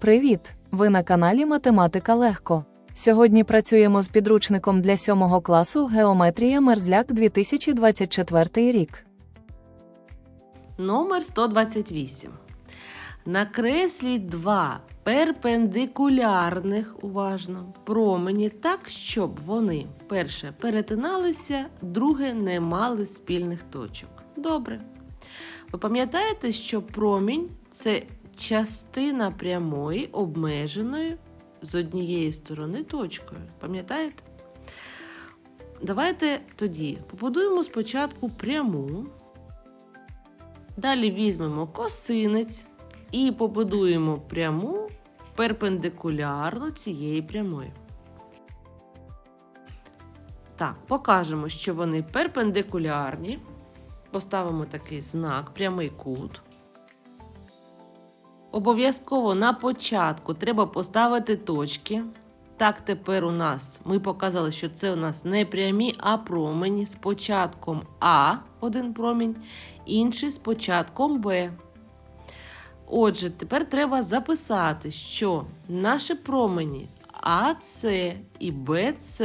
Привіт! Ви на каналі Математика Легко. Сьогодні працюємо з підручником для 7 класу Геометрія Мерзляк 2024 рік. Номер 128. Накресліть два перпендикулярних, уважно, промені так, щоб вони, перше, перетиналися, друге, не мали спільних точок. Добре. Ви пам'ятаєте, що промінь це частина прямої, обмеженої з однієї сторони точкою. Пам'ятаєте? Давайте тоді побудуємо спочатку пряму. Далі візьмемо косинець і побудуємо пряму перпендикулярно цієї прямої. Так, покажемо, що вони перпендикулярні. Поставимо такий знак, прямий кут. Обов'язково на початку треба поставити точки. Так, тепер у нас ми показали, що це у нас не прямі, а промені з початком А один промінь, інший з початком Б. Отже, тепер треба записати, що наші промені АС і БС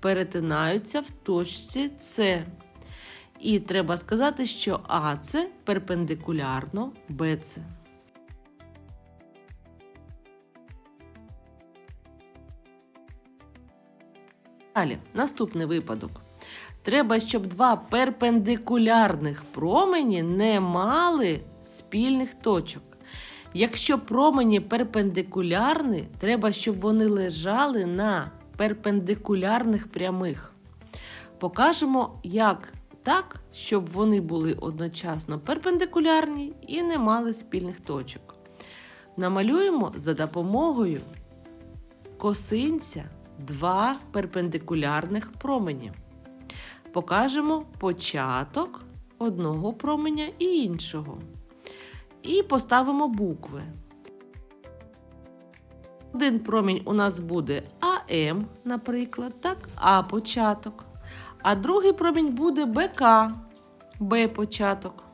перетинаються в точці С. І треба сказати, що АС перпендикулярно БС. Далі, наступний випадок. Треба, щоб два перпендикулярних промені не мали спільних точок. Якщо промені перпендикулярні, треба, щоб вони лежали на перпендикулярних прямих. Покажемо, як так, щоб вони були одночасно перпендикулярні і не мали спільних точок. Намалюємо за допомогою косинця два перпендикулярних промені. Покажемо початок одного променя і іншого. І поставимо букви. Один промінь у нас буде АМ, наприклад, так, А початок. А другий промінь буде БК, Б початок.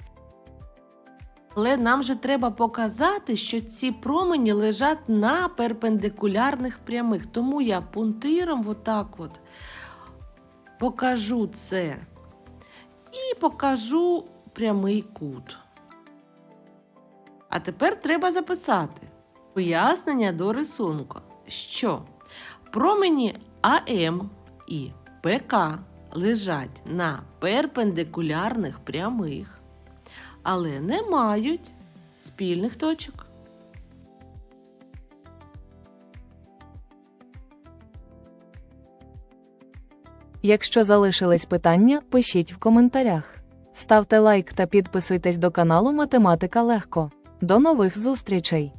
Але нам же треба показати, що ці промені лежать на перпендикулярних прямих. Тому я пунктиром отак от покажу це. І покажу прямий кут. А тепер треба записати пояснення до рисунку, що промені АМ і ПК лежать на перпендикулярних прямих, але не мають спільних точок. Якщо залишились питання, пишіть в коментарях. Ставте лайк та підписуйтесь до каналу Математика Легко. До нових зустрічей!